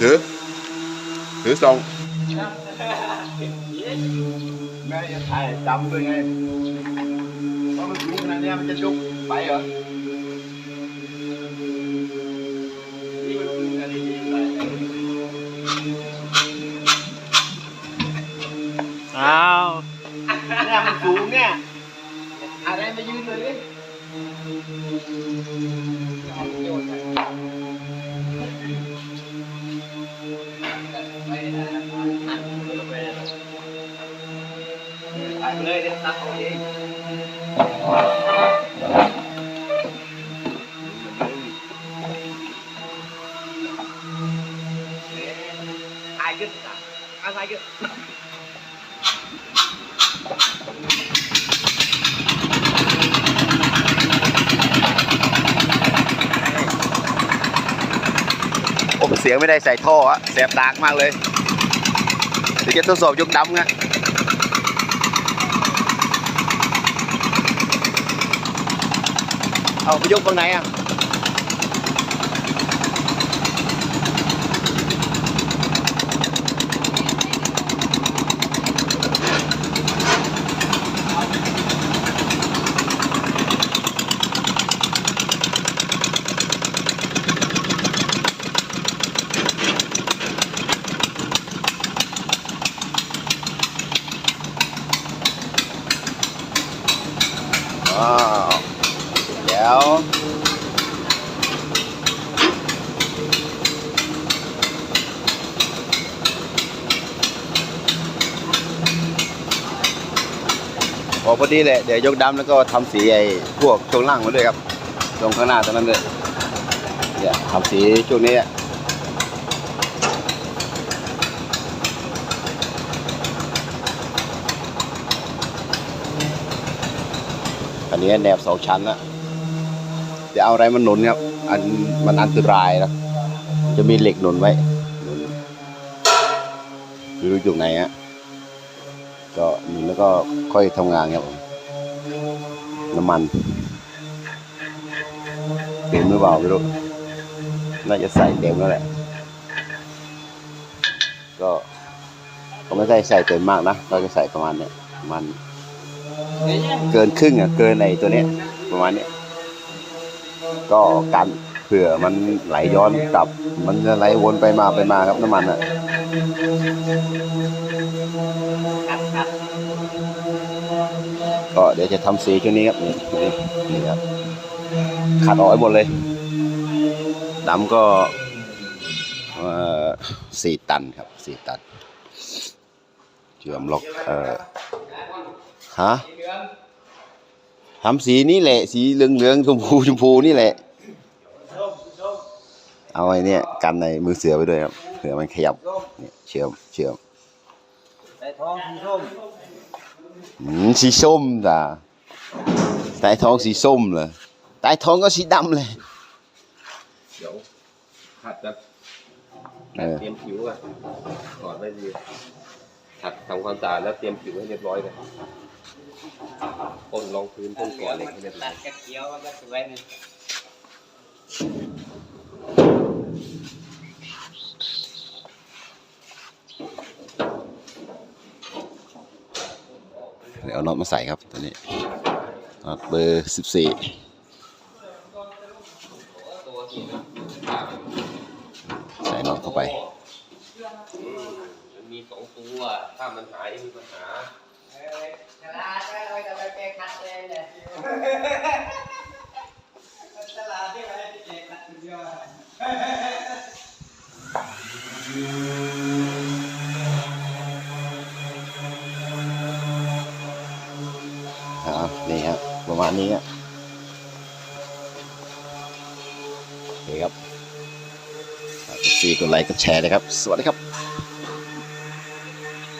ถือถือส่งแม่จะถ่ายจำด้วยไงเพราะมันสูงขนาดเนี้ยมั ถ่ายไปเลยเดี๋ยวตัดเอาเองถ่ายขึ้นอะเอาถ่ายขึ้นโอ้เสียงไม่ได้ใส่ท่ออะแสบดากมากเลยเดี๋ยวจะทดสอบยกดำไง เอาไปยก ตรงไหนอะว้าวพอพอดีเลยเดี๋ยวยกดำแล้วก็ทำสีไอ้พวกช่วงล่างมาด้วยครับตรงข้างหน้าตรงนั้นเลยเนี่ยทำสีช่วงนี้อะอันนี้แนบสองชั้นนะ จะเอาอะไรมาหนุนครับ อันมันอันตรายนะจะมีเหล็กหนุนไว้หนุนไม่รู้อยู่ไหนฮะก็หนุนแล้วก็ค่อยทำงานครับน้ำมันเต็มหรือเปล่าไม่รู้น่าจะใส่เต็มแล้วแหละก็ก็ไม่ได้ใส่เต็มมากนะเราจะใส่ประมาณเนี้ยประมาณเกินครึ่งอะเกินในตัวเนี้ยประมาณเนี้ย ก็กันเผื่อมันไหลย้อนกลับ มันจะไหลวนไปมาไปมาครับน้ำมันอะก็เดี๋ยวจะทำสีช่วงนี้ครับนี่นี่นี่ครับขัดออกให้หมดเลยดำก็เอ่อสี่ตันครับสี่ตันเชื่อมล็อกเอ่อฮะ ทำสีนี่แหละ สีเหลืองเหลืองๆชมพูชมพูนี่แหละ เอาไอ้เนี่ยกันในมือเสือไปด้วยครับเผื่อมันขยับเนี่ยเชื่อมเชื่อมใส่ทองสีส้มอืมสีส้มจ้ะใต้ท้องสีส้มเลยใต้ท้องก็สีดำเลยเดี๋ยวขัดแบบเออเตรียมผิวอะก่อนไว้ดีขัดทำความสะอาดแล้วเตรียมผิวให้เรียบร้อยเลย พ่นรองพื้นพ่นก่อนเหล็กให้เรียบร้อยกระเกียวมันก็สวยนี่เดี๋ยวเอาน็อตมาใส่ครับตัวนี้น็อตเบอร์สิบสี่ใส่น็อตเข้าไปมันมีสองตัว ถ้ามันหายมีปัญหา ตลาดเราจะไปแก้คัดเลยเนี่ยตลาดที่ไปแก้คัดเดียวอ่านี่ครับประมาณนี้ครับโอเคครับฝากกดไลค์กดแชร์นะครับ สวัสดีครับ